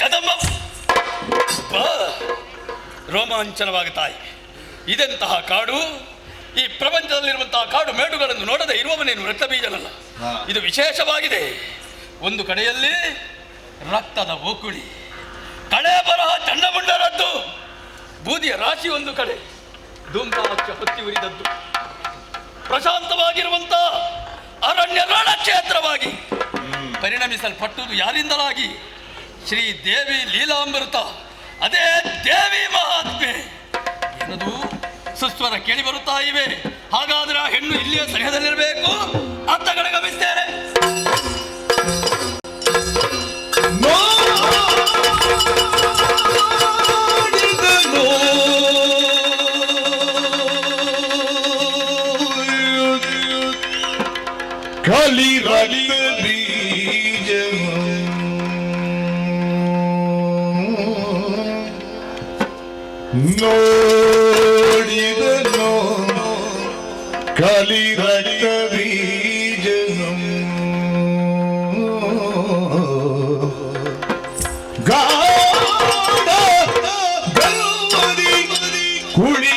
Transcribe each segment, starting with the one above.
ಕದಂಬ. ಬಾ. ರೋಮಾಂಚನವಾಗುತ್ತಾ ಇದೆ ಇದೆಂತಹ ಕಾಡು? ಈ ಪ್ರಪಂಚದಲ್ಲಿರುವಂತಹ ಕಾಡು ಮೇಡುಗಳನ್ನು ನೋಡದೆ ಇರುವವನೇನು ರಕ್ತ ಬೀಜನಲ್ಲ ಇದು ವಿಶೇಷವಾಗಿದೆ. ಒಂದು ಕಡೆಯಲ್ಲಿ ರಕ್ತದ ಓಕುಳಿ ಕಳೆ ಬರಹ ಚಂಡಮುಂಡರದ್ದು ಬೂದಿಯ ರಾಶಿ ಒಂದು ಕಡೆ ಧೂಮ್ರಾಕ್ಷ ಹೊತ್ತಿ ಉರಿದದ್ದು. ಪ್ರಶಾಂತವಾಗಿರುವಂತ ಅರಣ್ಯ ರಣಕ್ಷೇತ್ರವಾಗಿ ಪರಿಣಮಿಸಲ್ಪಟ್ಟುದು ಯಾರಿಂದಲಾಗಿ? ಶ್ರೀ ದೇವಿ ಲೀಲಾಮೃತ, ಅದೇ ದೇವಿ ಮಹಾತ್ಮೆ. ಏನದು? ಸುಸ್ವರ ಕೇಳಿ ಬರುತ್ತಾ ಇವೆ. ಹಾಗಾದ್ರೆ ಆ ಹೆಣ್ಣು ಇಲ್ಲಿಯ ಸರಿಹದಲ್ಲಿರಬೇಕು നോടിതനോ കലിരട്ട ബീജനം കുഴി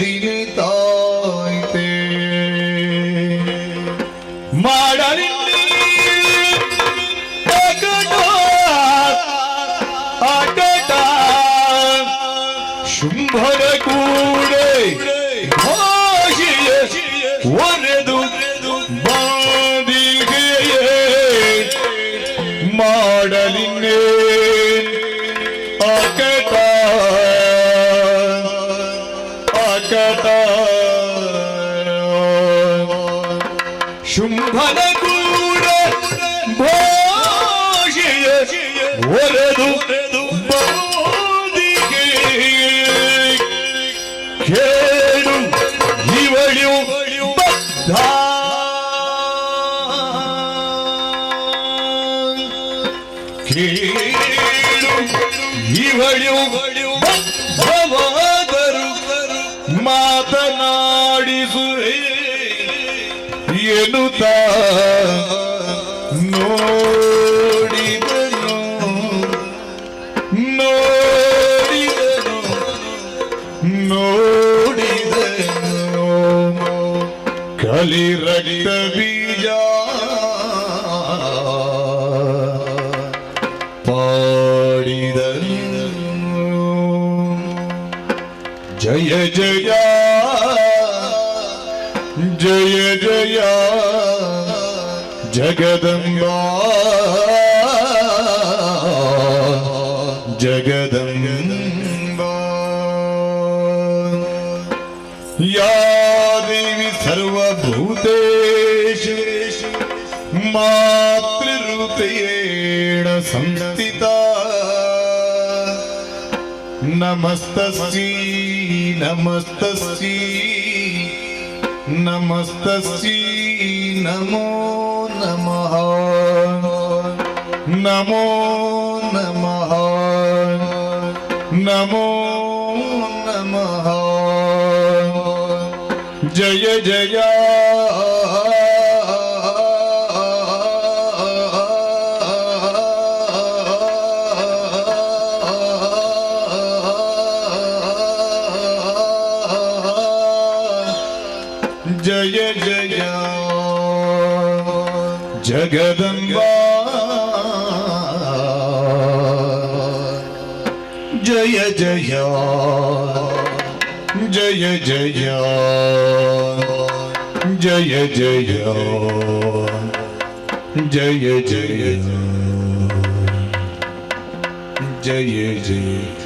দিনে তার ಒಡೆದು ಬಾದಿಗೆ ಕೇಳು ಇವಳಿಯು ಬದ್ಧ. ಕೇಳು ಇವಳಿಯು ರಕ್ತ ಬೀಜ. ಪಾಡಿದನು. ಜಯ ಜಯ. ಜಯ ಜಯ. ಜಗದಂಬಾ. नमस्तस्यै नमस्तस्यै नमस्तस्यै नमो नमः नमो नमः नमो नमः जय जया ಜಗದಂಬಾ ಜಯ ಜಯ ಜಯ ಜಯ ಜಯ ಜಯ ಜಯ ಜಯ ಜಯ ಜಯ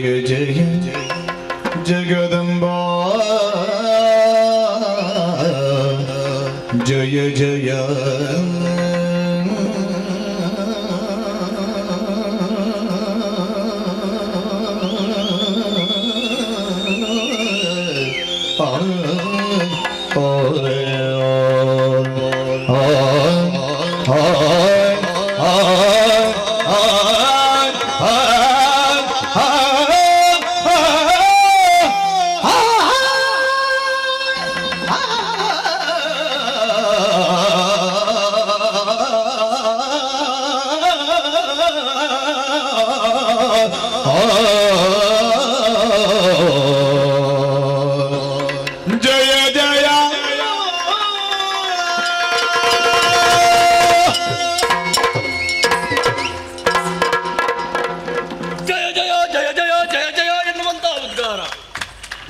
geceye Cegedim ba Ceye ceye. Oh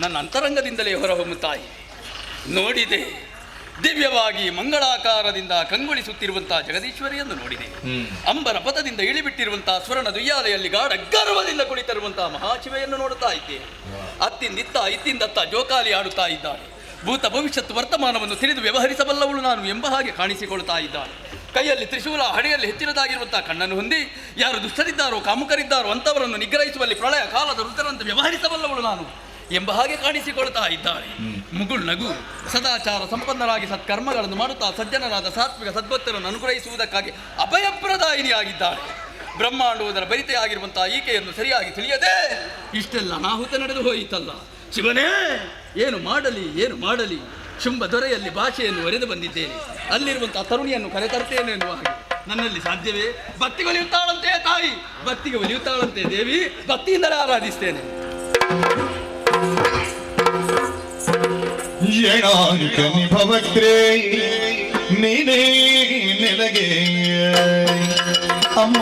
ನನ್ನ ಅಂತರಂಗದಿಂದಲೇ ಹೊರಹೊಮ್ಮುತ್ತಾಯಿ. ನೋಡಿದೆ ದಿವ್ಯವಾಗಿ ಮಂಗಳಾಕಾರದಿಂದ ಕಂಗೊಳಿಸುತ್ತಿರುವಂತಹ ಜಗದೀಶ್ವರಿಯನ್ನು ನೋಡಿದೆ. ಅಂಬರ ಪದದಿಂದ ಇಳಿಬಿಟ್ಟಿರುವಂತಹ ಸ್ವರ್ಣ ದುಯ್ಯಾಲೆಯಲ್ಲಿ ಗಾಢ ಗರ್ವದಿಂದ ಕುಳಿತಿರುವಂತಹ ಮಹಾಶಿವೆಯನ್ನು ನೋಡುತ್ತಾ ಇದ್ದೇನೆ ಅತ್ತಿಂದಿತ್ತ ಇತ್ತಿಂದತ್ತ ಜೋಕಾಲಿ ಆಡುತ್ತಾ ಇದ್ದಾಳೆ. ಭೂತ ಭವಿಷ್ಯತ್ ವರ್ತಮಾನವನ್ನು ತಿಳಿದು ವ್ಯವಹರಿಸಬಲ್ಲವಳು ನಾನು ಎಂಬ ಹಾಗೆ ಕಾಣಿಸಿಕೊಳ್ತಾ ಇದ್ದಾಳೆ. ಕೈಯಲ್ಲಿ ತ್ರಿಶೂಲ ಹಣೆಯಲ್ಲಿ ಹೆಚ್ಚಿನದಾಗಿರುವಂತಹ ಕಣ್ಣನ್ನು ಹೊಂದಿ ಯಾರು ದುಷ್ಟರಿದ್ದಾರೋ ಕಾಮುಕರಿದ್ದಾರೋ ಅಂತವರನ್ನು ನಿಗ್ರಹಿಸುವಲ್ಲಿ ಪ್ರಳಯ ಕಾಲದ ಋತರಂತೆ ವ್ಯವಹರಿಸಬಲ್ಲವಳು ನಾನು. ಎಂಬ ಹಾಗೆ ಕಾಣಿಸಿಕೊಳ್ತಾ ಇದ್ದಾಳೆ. ಮುಗುಳ್ ನಗು ಸದಾಚಾರ ಸಂಪನ್ನರಾಗಿ ಸತ್ಕರ್ಮಗಳನ್ನು ಮಾಡುತ್ತಾ ಸಜ್ಜನರಾದ ಸಾತ್ವಿಕ ಸದ್ಭಕ್ತರನ್ನು ಅನುಗ್ರಹಿಸುವುದಕ್ಕಾಗಿ ಅಭಯಪ್ರದಾಯಿನಿಯಾಗಿದ್ದಾಳೆ. ಬ್ರಹ್ಮಾಂಡುವುದರ ಬರಿತೆಯಾಗಿರುವಂತಹ ಈಕೆಯನ್ನು ಸರಿಯಾಗಿ ತಿಳಿಯದೆ ಇಷ್ಟೆಲ್ಲ ಅನಾಹುತ ನಡೆದು ಹೋಯಿತಲ್ಲ. ಶಿವನೇ, ಏನು ಮಾಡಲಿ ಏನು ಮಾಡಲಿ. ಶುಂಭ ದೊರೆಯಲ್ಲಿ ಭಾಷೆಯನ್ನು ಒರೆದು ಬಂದಿದ್ದೇನೆ. ಅಲ್ಲಿರುವಂತಹ ತರುಣಿಯನ್ನು ಕರೆತರ್ತೇನೆ ಎನ್ನುವ ನನ್ನಲ್ಲಿ ಸಾಧ್ಯವೇ? ಭಕ್ತಿ ಒಲಿಯುತ್ತಾಳಂತೆ ತಾಯಿ. ಭಕ್ತಿಗೆ ಒಲಿಯುತ್ತಾಳಂತೆ ದೇವಿ. ಭಕ್ತಿಯಿಂದಲೇ ಆರಾಧಿಸ್ತೇನೆ. ವಂಜನಾಂಕಮಿ ಭವಕ್ರೇ ನೀನೇ ನಿನಗೆ ಅಮ್ಮ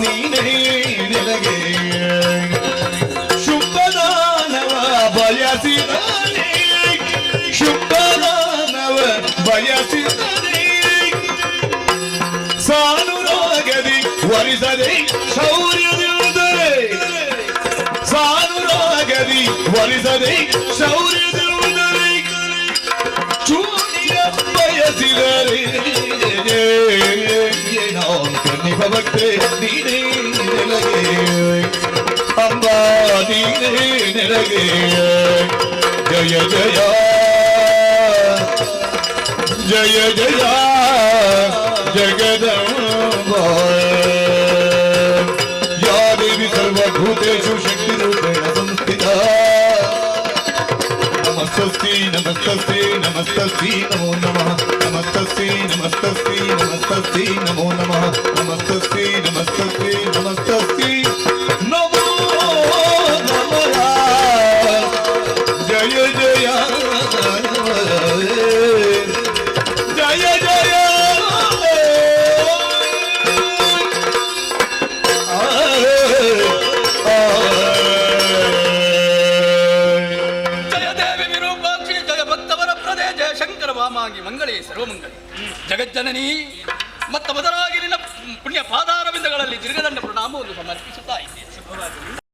ನೀನೇ ನಿನಗೆ ಶುಭದಾನವ ಬಯಸಿದಾನೆ ಶುಭದಾನವ ಬಯಸಿದಾನೆ ಸಾನು ರೋಗದಿ ವರಿಸದೆ ಶೌರ್ಯದಿಂದರೆ ಸಾನು ರೋಗದಿ ವರಿಸದೆ ಶೌರ್ಯದ கண்டரு நாம் கண்ணிபவற்று நீனே நிலகே. அம்பா நீனே ஜய ஜயா. ஜெகதம் ಮಂಗಳೇ ಸರ್ವಮಂಗಳಿ ಜಗಜ್ಜನನಿ ಮತ್ತ ಮೊದಲಾಗಿ ನಿನ್ನ ಪುಣ್ಯ ಪಾದಾರವಿಂದಗಳಲ್ಲಿ ದೀರ್ಘದಂಡ ಪ್ರಣಾಮವನ್ನು ಸಮರ್ಪಿಸುತ್ತಾ ಇದ್ದೇನೆ.